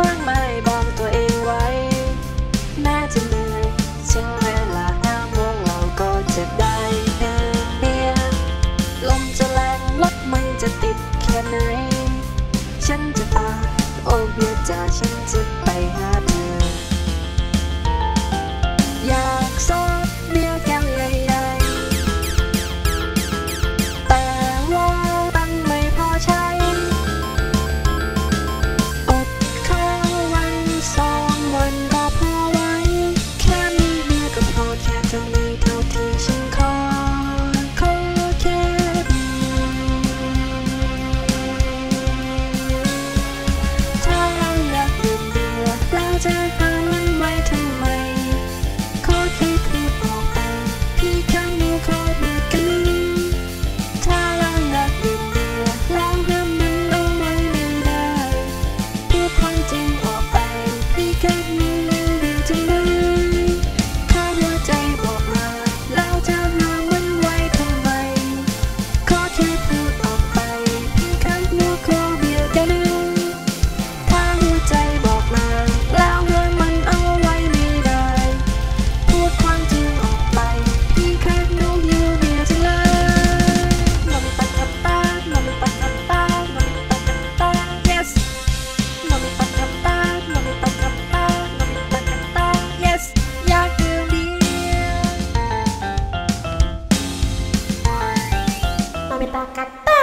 มากมายบอกตัวเองไว้ แม้จะเหนื่อยถึนเวลาห้าโมงเราก็จะได้เบียลมจะแรงรถมันจะติดแค่ไหน ฉันจะตาโอเบียจ้าฉันจะไปหา masyarakat